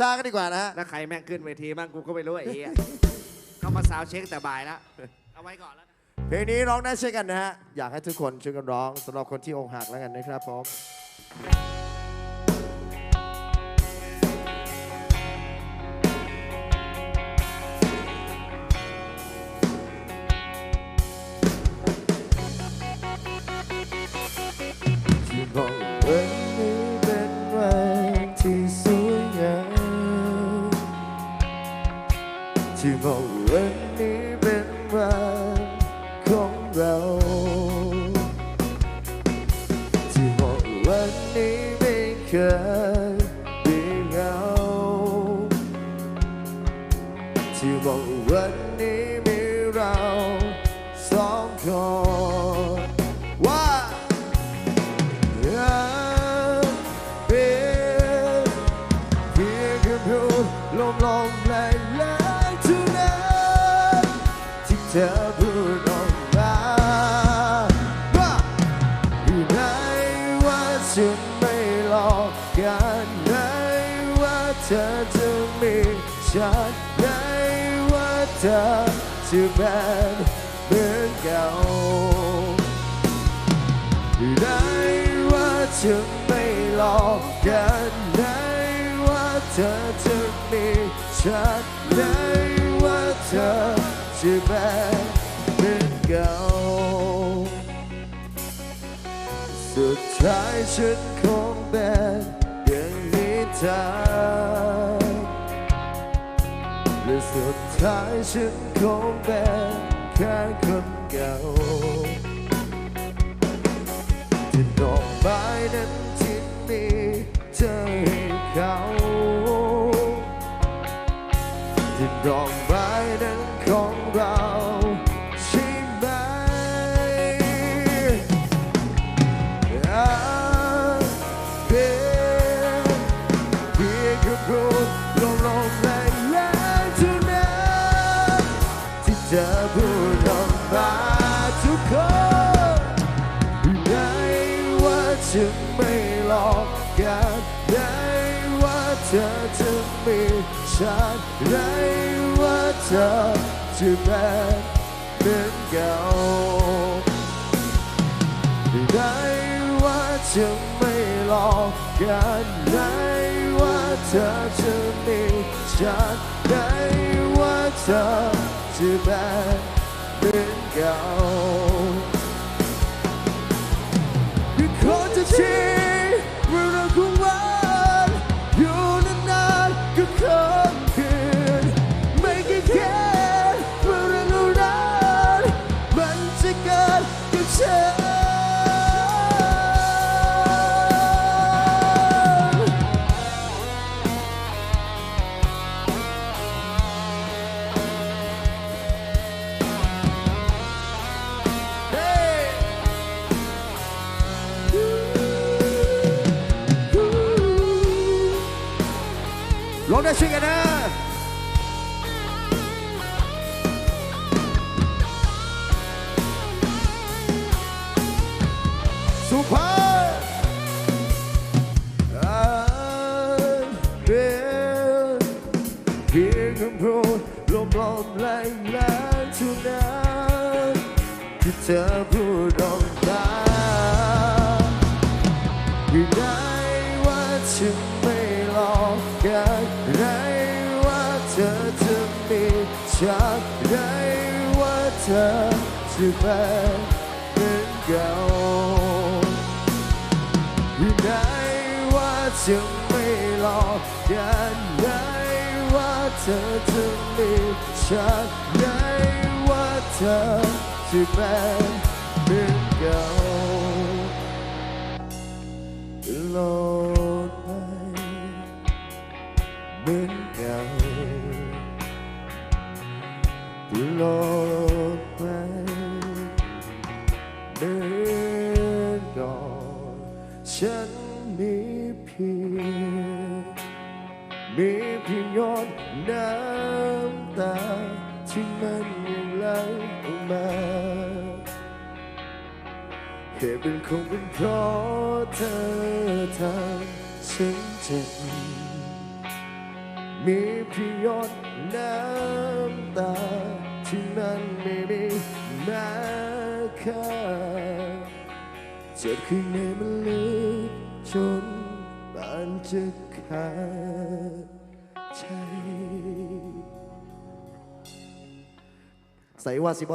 ชากันดีกว่านะฮะ แล้วใครแม่งขึ้นเวทีบ้างกูก็ไม่รู้ไอ้เหี้ยเขามาสาวเช็คแต่บ่ายแล้วเอาไว้ก่อนแล้วนะเพลงนี้ร้องได้ช่วยกันนะฮะ อยากให้ทุกคนช่วยกันร้องสำหรับคนที่อกหักแล้วกันนะครับผมที่ ที่บอกวันนี้เป็นวันของเราที่บอกวันนี้ไม่เคยมีเหงาที่บอกวันนี้มีเราสองคนว่าอยากเป็นเพียงแค่พูดลมลมแรงแรง ที่เธอพูดออกมาว่าฉันไม่หลอกกันไหนว่าเธอจะมีฉันไหนว่าเธอจะเป็นเหมือนเก่าได้ว่าจะไม่หลอกกันได้ว่าเธอจะมีฉันได้ จะเป็นเหมือนเก่า สุดท้ายฉันคงเป็นอย่างนี้ทางและสุดท้ายฉันคงเป็นแค่คนเก่าที่ดอก พูดออกมาทุกคนได้ว่าจะไม่หลอกกันได้ว่าเธอจะมีฉันได้ว่าเธอจะเป็นเหมือนเก่าได้ว่าจะไม่หลอกกันได้ว่าเธอจะมีฉันได้ว่าเธอจะเป็น ร้องได้ช่วยกันนะสุภาพอ่านเป็นเพียงคำพูดลมลมแรงแรงเท่านั้นที่เธอพูด ธอจะมีฉันไหนว่าเธอจะเป็นเหมือนเก่าอยู่ไหนว่าฉันไม่หลอกกันไหนว่าเธอจะมีฉันไหนว่าเธอจะเป็นเหมือนเก่าโลดไปเหมือนเก่า โลดไปเหมือนก่อนฉันมีเพียงมีเพียงยอดน้ำตาที่มันยังไหลออกมาเหตุเป็นคงเป็นเพราะเธอทำฉันเจ็บมีเพียงหยดน้ำตา ที่มันไม่มีนะค่าเจ็บข้างในมันลึกจนปานจะขาดใจ ใส่ว่าสิบ